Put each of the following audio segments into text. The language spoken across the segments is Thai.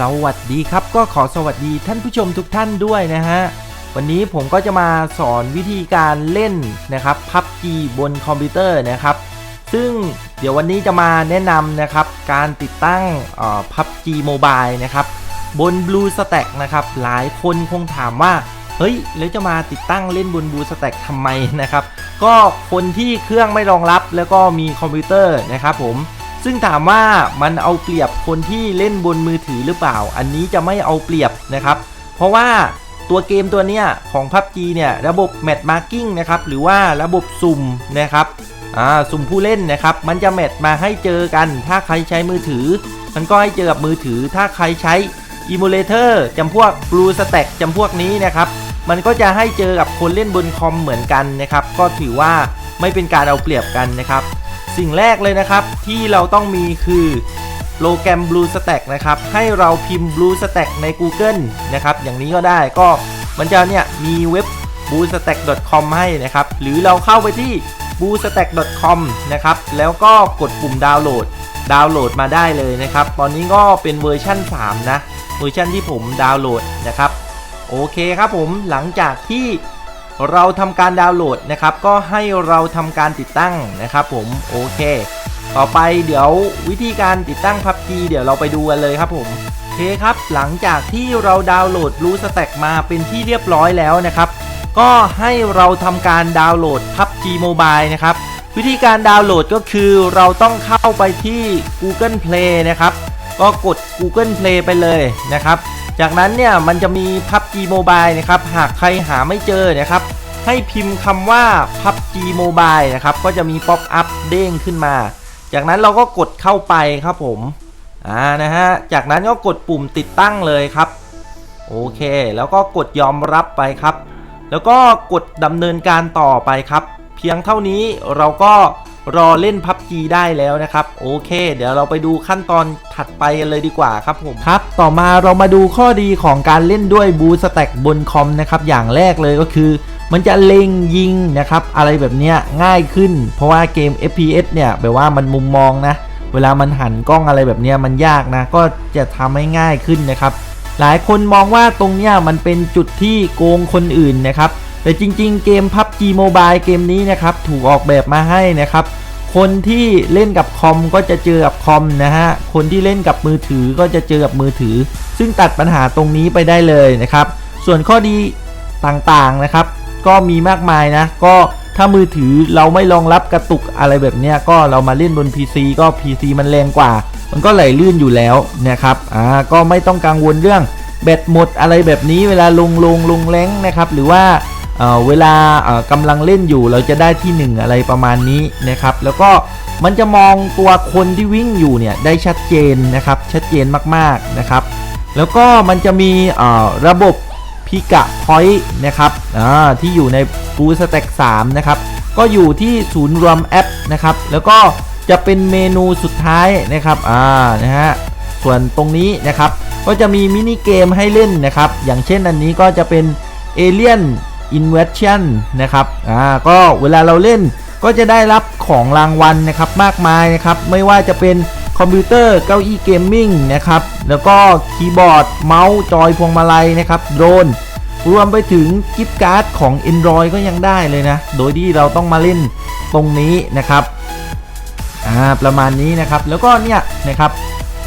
สวัสดีครับก็ขอสวัสดีท่านผู้ชมทุกท่านด้วยนะฮะ วันนี้ผมก็จะมาสอนวิธีการเล่นนะครับ PUBG บนคอมพิวเตอร์นะครับ ซึ่งเดี๋ยววันนี้จะมาแนะนำนะครับการติดตั้งเอ่อ PUBG Mobile นะครับบน Blue Stack นะครับหลายคนคงถามว่า เฮ้ย แล้วจะมาติดตั้งเล่นบน Blue Stack ทำไมนะครับ ก็คนที่เครื่องไม่รองรับแล้วก็มีคอมพิวเตอร์นะครับผม ซึ่งถามว่ามันเอาเปรียบคนที่เล่นบนมือถือหรือเปล่า อันนี้จะไม่เอาเปรียบนะครับ เพราะว่าตัวเกมตัวเนี้ยของ PUBG เนี่ยระบบ Match Marking นะครับหรือว่าระบบสุ่มนะครับอ่าสุ่มผู้เล่นนะครับมันจะแมทมาให้เจอกัน ถ้าใครใช้มือถือ มันก็ให้เจอกับมือถือ ถ้าใครใช้ Emulator จำพวก Blue Stack จำพวกนี้นะครับมันก็จะให้เจอกับคนเล่นบนคอมเหมือนกันนะครับก็ถือว่าไม่เป็นการเอาเปรียบกันนะครับ สิ่งแรกเลยนะครับที่เราต้องมีคือโปรแกรม Blue Stack นะครับ ให้เราพิมพ์ Blue Stack ใน Google นะครับ อย่างนี้ก็ได้ก็มันจะเนี่ยมีเว็บ bluestack.com ให้นะครับ หรือเราเข้าไปที่ bluestack.com นะครับ แล้วก็กดปุ่มดาวน์โหลด ดาวน์โหลดมาได้เลยนะครับ ตอนนี้ก็เป็นเวอร์ชั่น 3 นะ เวอร์ชั่นที่ผมดาวน์โหลดนะครับ โอเคครับผมหลังจากที่ เราทำการดาวน์โหลดนะครับ ก็ให้เราทำการติดตั้งนะครับผมโอเค ต่อไปเดี๋ยววิธีการติดตั้ง PUBG เดี๋ยวเราไปดูกันเลยครับผมโอเคครับหลังจากที่เราดาวน์โหลด Blue Stack มาเป็นที่เรียบร้อยแล้วนะครับ ก็ให้เราทำการดาวน์โหลด PUBG Mobile นะครับ วิธีการดาวน์โหลดก็คือเราต้องเข้าไปที่ Google Play นะครับ ก็กด Google Play ไปเลยนะครับ จากนั้นเนี่ยมันจะมี PUBG Mobile นะครับหากใครหาไม่เจอนะครับให้พิมพ์คำว่า PUBG Mobile นะครับก็จะมีป๊อปอัพเด้งขึ้นมา จากนั้นเราก็กดเข้าไปครับผมอ่านะฮะจากนั้นก็กดปุ่มติดตั้งเลยครับโอเค แล้วก็กดยอมรับไปครับ แล้วก็กดดำเนินการต่อไปครับ เพียงเท่านี้เราก็ รอเล่น PUBG ได้แล้วนะครับโอเค เดี๋ยวเราไปดูขั้นตอนถัดไปกันเลยดีกว่าครับผมครับ ต่อมาเรามาดูข้อดีของการเล่นด้วยบูสแต็กบนคอมนะครับอย่างแรกเลยก็คือ มันจะเล็งยิงนะครับอะไรแบบนี้ง่ายขึ้น เพราะว่าเกม FPS เนี่ยแบบว่ามันมุมมองนะเวลามันหันกล้องอะไรแบบนี้มันยากนะก็จะทำให้ง่ายขึ้นนะครับหลายคนมองว่าตรงเนี้ยมันเป็นจุดที่โกงคนอื่นนะครับ แต่จริง ๆ เกม PUBG Mobile เกมนี้นะครับถูกออกแบบมาให้นะครับคนที่เล่นกับคอมก็จะเจอกับคอมนะฮะ คนที่เล่นกับมือถือก็จะเจอกับมือถือ ซึ่งตัดปัญหาตรงนี้ไปได้เลยนะครับ ส่วนข้อดีต่างๆนะครับ ก็มีมากมายนะ ก็ถ้ามือถือเราไม่รองรับกระตุกอะไรแบบเนี้ยก็เรามาเล่นบน PC ก็ PC มันแรงกว่า มันก็ไหลลื่นอยู่แล้วนะครับ อ่า ก็ไม่ต้องกังวลเรื่องแบตหมดอะไรแบบนี้เวลาลงลงลงแรงนะครับ หรือว่า เเวลากำลังเล่นอยู่เราจะได้ที่ 1 อะไรประมาณนี้นะครับ แล้วก็มันจะมองตัวคนที่วิ่งอยู่เนี่ยได้ชัดเจนนะครับ ชัดเจนมากๆนะครับ แล้วก็มันจะมีระบบพิกะพอยต์นะครับที่อยู่ใน b o o s t a c k 3นะครับ ก็อยู่ที่ศูนย์รวมแอปนะครับ แล้วก็จะเป็นเมนูสุดท้ายนะครับอ่านะฮะส่วนตรงนี้นะครับ ก็จะมีมินิเกมให้เล่นนะครับ อย่างเช่นอันนี้ก็จะเป็น Alien Invasion น Inversion นะครับอ่าก็เวลาเราเล่นก็จะได้รับของรางวัลนะครับมากมายนะครับไม่ว่าจะเป็นคอมพิวเตอร์เก้าอี้เกมมิ่งนะครับแล้วก็คีย์บอร์ดเมาส์จอยพวงมาลัยนะครับโดรนรวมไปถึงกิฟต์การ์ดของ Android ก็ยังได้เลยนะ โดยที่เราต้องมาเล่นตรงนี้นะครับอ่าประมาณนี้นะครับแล้วก็เนี่ยนะครับ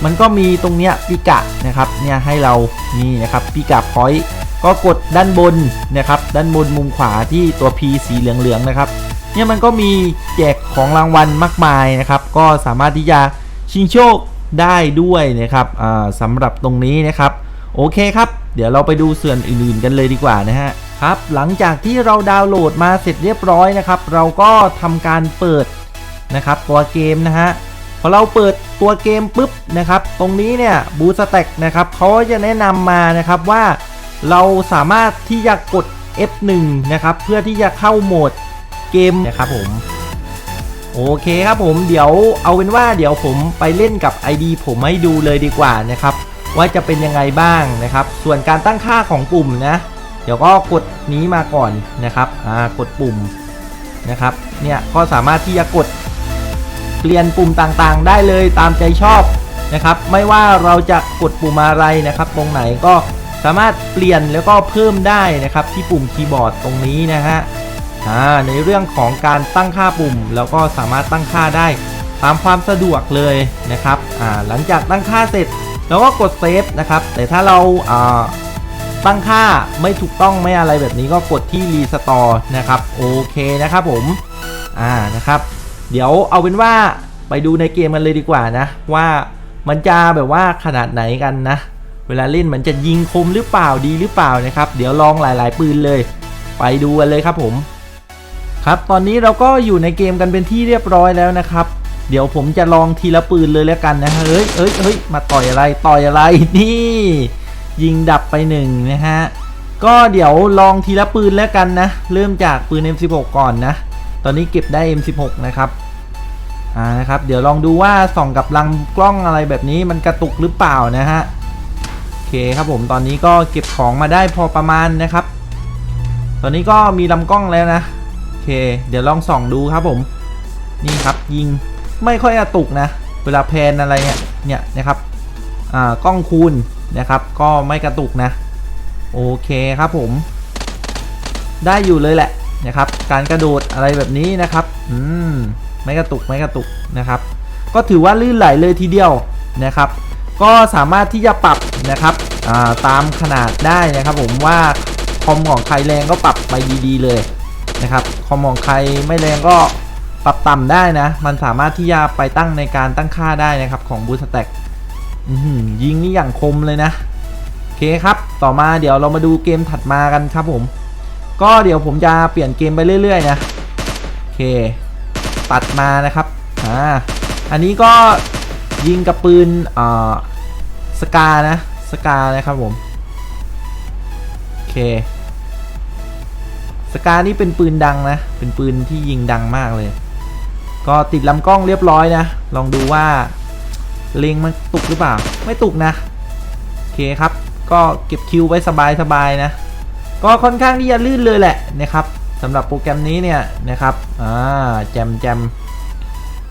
มันก็มีตรงเนี้ยพิกะนะครับเนี่ยให้เรานี่นะครับพิกะพอยต์ ก็กดด้านบนนะครับด้านบนมุมขวาที่ตัว P สีเหลืองๆนะครับเนี่ยมันก็มีแจกของรางวัลมากมายนะครับ ก็สามารถที่จะชิงโชคได้ด้วยนะครับสำหรับตรงนี้นะครับ โอเคครับ เดี๋ยวเราไปดูส่วนอื่นๆกันเลยดีกว่านะฮะครับหลังจากที่เราดาวน์โหลดมาเสร็จเรียบร้อยนะครับ เราก็ทำการเปิดนะครับตัวเกมนะฮะพอเราเปิดตัวเกมปุ๊บนะครับ ตรงนี้เนี่ยบูสแต็กนะครับเขาจะแนะนำมานะครับว่า เราสามารถที่จะกด F1 นะครับ เพื่อที่จะเข้าโหมดเกมนะครับผม โอเคครับผมเดี๋ยวเอาเป็นว่าเดี๋ยวผมไปเล่นกับ ID ผมให้ดูเลยดีกว่านะครับ ว่าจะเป็นยังไงบ้างนะครับ ส่วนการตั้งค่าของปุ่มนะ เดี๋ยวก็กดนี้มาก่อนนะครับอ่ากดปุ่มนะครับ เนี่ยก็สามารถที่จะกดเปลี่ยนปุ่มต่างๆ ได้เลยตามใจชอบนะครับ ไม่ว่าเราจะกดปุ่มอะไรนะครับ ตรงไหนก็ สามารถเปลี่ยนแล้วก็เพิ่มได้นะครับที่ปุ่มคีย์บอร์ดตรงนี้นะฮะอ่าในเรื่องของการตั้งค่าปุ่ม แล้วก็สามารถตั้งค่าได้ตามความสะดวกเลยนะครับอ่าหลังจากตั้งค่าเสร็จเราก็กดเซฟนะครับแต่ถ้าเราอ่าตั้งค่าไม่ถูกต้องไม่อะไรแบบนี้ก็กดที่รีสตอร์นะครับโอเคนะครับผมอ่านะครับ เดี๋ยวเอาเป็นว่าไปดูในเกมกันเลยดีกว่านะ ว่ามันจะแบบว่าขนาดไหนกันนะ เวลาเล่นมันจะยิงคมหรือเปล่าดีหรือเปล่านะครับ เดี๋ยวลองหลาย ๆ ปืนเลย ไปดูกันเลยครับผม ครับตอนนี้เราก็อยู่ในเกมกันเป็นที่เรียบร้อยแล้วนะครับ เดี๋ยวผมจะลองทีละปืนเลยแล้วกันนะเฮ้ยเฮ้ยเฮ้ยมาต่อยอะไรต่อยอะไรนี่ ยิงดับไปหนึ่งนะฮะก็เดี๋ยวลองทีละปืนแล้วกันนะ เริ่มจากปืน M16 ก่อนนะ ตอนนี้เก็บได้ M16 นะครับอ่านะครับ เดี๋ยวลองดูว่าส่องกับลำกล้องอะไรแบบนี้มันกระตุกหรือเปล่านะฮะ เคครับผมตอนนี้ก็เก็บของมาได้พอประมาณนะครับ ตอนนี้ก็มีลำกล้องแล้วนะโอเค เดี๋ยวลองส่องดูครับผม นี่ครับยิงไม่ค่อยกระตุกนะ เวลาแพนอะไรเนี่ยเนี่ยนะครับอ่ากล้องคูณนะครับ ก็ไม่กระตุกนะ โอเคครับผม ได้อยู่เลยแหละนะครับ การกระโดดอะไรแบบนี้นะครับ อืมไม่กระตุกไม่กระตุกนะครับ ก็ถือว่าลื่นไหลเลยทีเดียวนะครับ ก็สามารถที่จะปรับนะครับาตามขนาดได้นะครับ ผมว่าคอมของใครแรงก็ปรับไปดีๆเลยนะครับคอมของใครไม่แรงก็ปรับต่ำได้นะ มันสามารถที่จะไปตั้งในการตั้งค่าได้นะครับของบูสแต็กยิงนี่อย่างคมเลยนะโอเคครับ ต่อมาเดี๋ยวเรามาดูเกมถัดมากันครับผม ก็เดี๋ยวผมจะเปลี่ยนเกมไปเรื่อย ๆ นะโอเค ตัดมานะครับอ่าอันนี้ก็ ยิงกับปืนอ่าสกานะสกานะครับผมโอเคสกานี่เป็นปืนดังนะ เป็นปืนที่ยิงดังมากเลย ก็ติดลำกล้องเรียบร้อยนะ ลองดูว่าเล็งมันตุกหรือเปล่า ไม่ตุกนะโอเคครับ ก็เก็บคิวไว้สบายๆนะ ก็ค่อนข้างที่จะลื่นเลยแหละนะครับสำหรับโปรแกรมนี้เนี่ยนะครับอ่าแจมแจม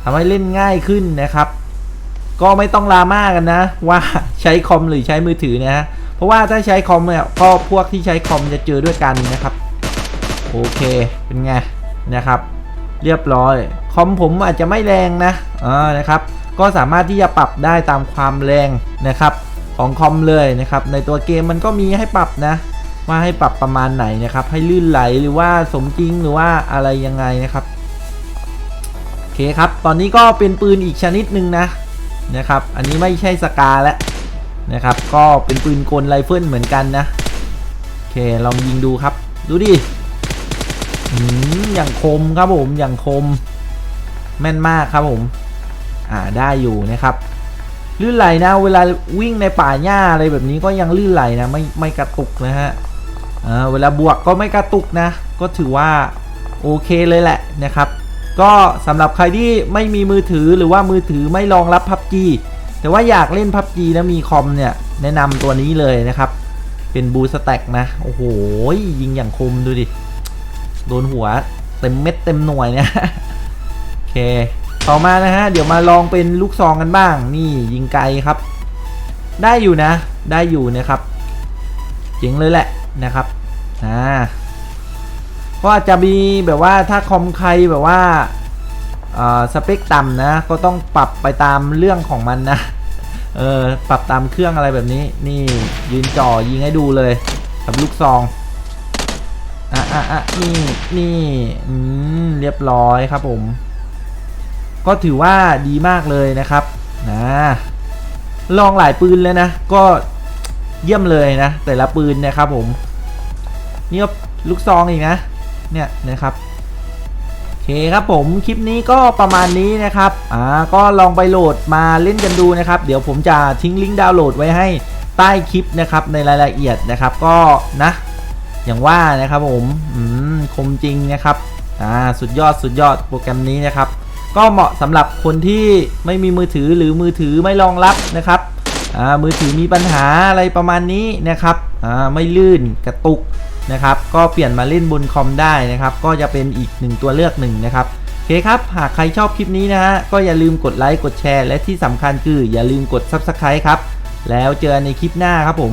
ทำให้เล่นง่ายขึ้นนะครับ ก็ไม่ต้องลาม่ากันนะ ว่าใช้คอมหรือใช้มือถือนะฮะเพราะว่าถ้าใช้คอมเนี่ยก็พวกที่ใช้คอมจะเจอด้วยกันนะครับ โอเคเป็นไงนะครับ เรียบร้อย คอมผมอาจจะไม่แรงนะอ่านะครับ ก็สามารถที่จะปรับได้ตามความแรงนะครับ ของคอมเลยนะครับ ในตัวเกมมันก็มีให้ปรับนะ ว่าให้ปรับประมาณไหนนะครับ ให้ลื่นไหลหรือว่าสมจริงหรือว่าอะไรยังไงนะครับโอเคครับ ตอนนี้ก็เป็นปืนอีกชนิดหนึ่งนะ นะครับ อันนี้ไม่ใช่สกาแล้วนะครับ ก็เป็นปืนกลไรเฟิลเหมือนกันนะ โอเค ลองยิงดูครับ ดูดิอืมอย่างคมครับผม อย่างคม แม่นมากครับผม อ่า ได้อยู่นะครับ ลื่นไหลนะ เวลาวิ่งในป่าหญ้าอะไรแบบนี้ก็ยังลื่นไหลนะ ไม่ไม่กระตุกนะฮะ อ่า เวลาบวกก็ไม่กระตุกนะ ก็ถือว่าโอเคเลยแหละนะครับ ก็สำหรับใครที่ไม่มีมือถือหรือว่ามือถือไม่รองรับ PUBG แต่ว่าอยากเล่น PUBG แล้วมีคอมเนี่ย แนะนำตัวนี้เลยนะครับ เป็นบูสแต็กนะ โอ้โห ยิงอย่างคมดูดิ โดนหัวเต็มเม็ดเต็มหน่วยเนี่ยโอเค ต่อมานะฮะ เดี๋ยวมาลองเป็นลูกซองกันบ้าง นี่ยิงไกลครับ ได้อยู่นะ ได้อยู่นะครับ เจ๋งเลยแหละนะครับ อ่า ก็อาจจะมีแบบว่าถ้าคอมใครแบบว่าสเปคต่ำนะ ก็ต้องปรับไปตามเรื่องของมันนะ เออ ปรับตามเครื่องอะไรแบบนี้ นี่ยืนจ่อยิงให้ดูเลยกับลูกซอง อะอะอะนี่นี่อืมเรียบร้อยครับผม ก็ถือว่าดีมากเลยนะครับ นะ ลองหลายปืนเลยนะ ก็เยี่ยมเลยนะ แต่ละปืนนะครับผม นี่ก็ลูกซองอีกนะ เนี่ยนะครับโอเคครับผมคลิปนี้ก็ประมาณนี้นะครับอ่าก็ลองไปโหลดมาเล่นกันดูนะครับ เดี๋ยวผมจะทิ้งลิงก์ดาวน์โหลดไว้ให้ใต้คลิปนะครับในรายละเอียดนะครับก็นะอย่างว่านะครับผมอืมคมจริงนะครับอ่าสุดยอดสุดยอดโปรแกรมนี้นะครับ ก็เหมาะสำหรับคนที่ไม่มีมือถือหรือมือถือไม่รองรับนะครับอ่ามือถือมีปัญหาอะไรประมาณนี้นะครับอ่าไม่ลื่นกระตุก นะครับ ก็เปลี่ยนมาเล่นบนคอมได้นะครับ ก็จะเป็นอีกหนึ่งตัวเลือกหนึ่งนะครับเคครับ หากใครชอบคลิปนี้นะฮะ ก็อย่าลืมกดไลค์ กดแชร์ และที่สำคัญคืออย่าลืมกด Subscribe ครับ แล้วเจอกันในคลิปหน้าครับผม